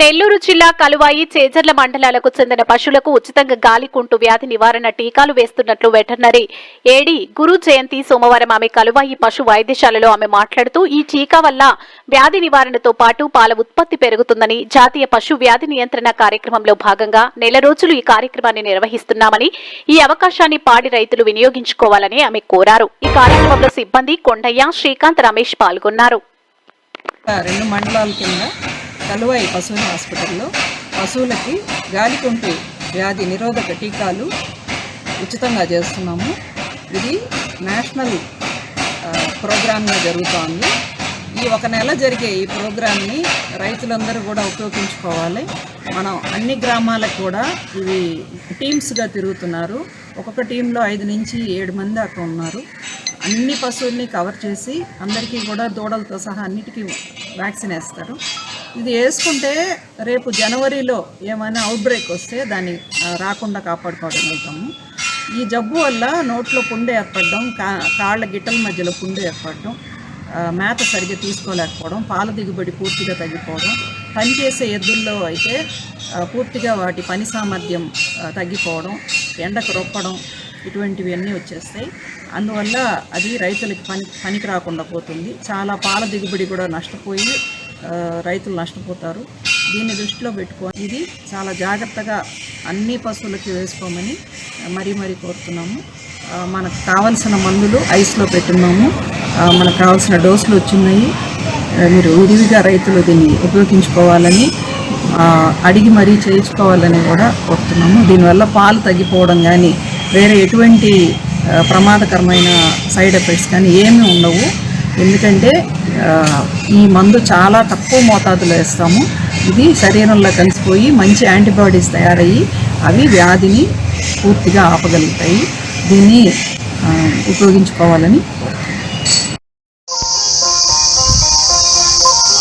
నెల్లూరు జిల్లా కలువాయి చేజర్ల మండలాలకు చెందిన పశువులకు ఉచితంగా గాలికుంటు వ్యాధి నివారణ టీకాలు వేస్తున్నట్లు వెటర్నరీ ఏడి గురు జయంతి సోమవారం ఆమె కలువాయి పశు వైద్యశాలలో ఆమె మాట్లాడుతూ ఈ టీకా వల్ల వ్యాధి నివారణతో పాటు పాల ఉత్పత్తి పెరుగుతుందని జాతీయ పశు వ్యాధి నియంత్రణ కార్యక్రమంలో భాగంగా నెల రోజులు ఈ కార్యక్రమాన్ని నిర్వహిస్తున్నామని ఈ అవకాశాన్ని పాడి రైతులు వినియోగించుకోవాలని ఆమె కోరారు. ఈ కార్యక్రమంలో సిబ్బంది కొండయ్య శ్రీకాంత్ రమేష్ పాల్గొన్నారు. రెండు మండలాల కింద కలువాయి పశువుల హాస్పిటల్లో. పశువులకి గాలికుంటు వ్యాధి నిరోధక టీకాలు ఉచితంగా చేస్తున్నాము. ఇది నేషనల్ ప్రోగ్రామ్లో ప్రోగ్రామ్గా జరుగుతోంది. ఈ ఒక నెల జరిగే ఈ ప్రోగ్రామ్ని రైతులందరూ కూడా ఉపయోగించుకోవాలి. మనం అన్ని గ్రామాలకు కూడా ఇవి టీమ్స్గా తిరుగుతున్నారు. ఒక్కొక్క టీంలో ఐదు నుంచి ఏడు మంది దాకా ఉన్నారు. అన్ని పశువుల్ని కవర్ చేసి అందరికీ కూడా దూడలతో సహా అన్నిటికీ వ్యాక్సిన్ వేస్తారు. ఇది వేసుకుంటే రేపు జనవరిలో ఏమైనా అవుట్బ్రేక్ వస్తే దాన్ని రాకుండా కాపాడుకోగలుగుతాము ఈ జబ్బు వల్ల నోట్లో పుండె ఏర్పడడం కా కాళ్ళ గిట్టల మధ్యలో పుండె ఏర్పడడం మేత సరిగ్గా తీసుకోలేకపోవడం పాల దిగుబడి పూర్తిగా తగ్గిపోవడం పనిచేసే ఎద్దుల్లో అయితే పూర్తిగా వాటి పని సామర్థ్యం తగ్గిపోవడం ఎండకు రొప్పడం ఇటువంటివన్నీ వచ్చేస్తాయి. అందువల్ల అది రైతులకి పని పనికి రాకుండా పోతుంది. చాలా పాల దిగుబడి కూడా నష్టపోయి రైతులు నష్టపోతారు. దీన్ని దృష్టిలో పెట్టుకొని ఇది చాలా జాగ్రత్తగా అన్ని పశువులకి వేసుకోమని మరీ మరీ కోరుతున్నాము. మనకు కావలసిన మందులు ఐస్లో పెట్టున్నాము. మనకు కావాల్సిన డోసులు వచ్చినాయి మీరు విరివిగా రైతులు దీన్ని ఉపయోగించుకోవాలని అడిగి మరీ చేయించుకోవాలని కూడా కోరుతున్నాము. దీనివల్ల పాలు తగ్గిపోవడం కానీ వేరే ఎటువంటి ప్రమాదకరమైన సైడ్ ఎఫెక్ట్స్ కానీ ఏమీ ఉండవు. ఎందుకంటే ఈ మందు చాలా తక్కువ మోతాదులో వేస్తాము. ఇది శరీరంలో కలిసిపోయి మంచి యాంటీబాడీస్ తయారయ్యి అవి వ్యాధిని పూర్తిగా ఆపగలుగుతాయి. దీన్ని ఉపయోగించుకోవాలని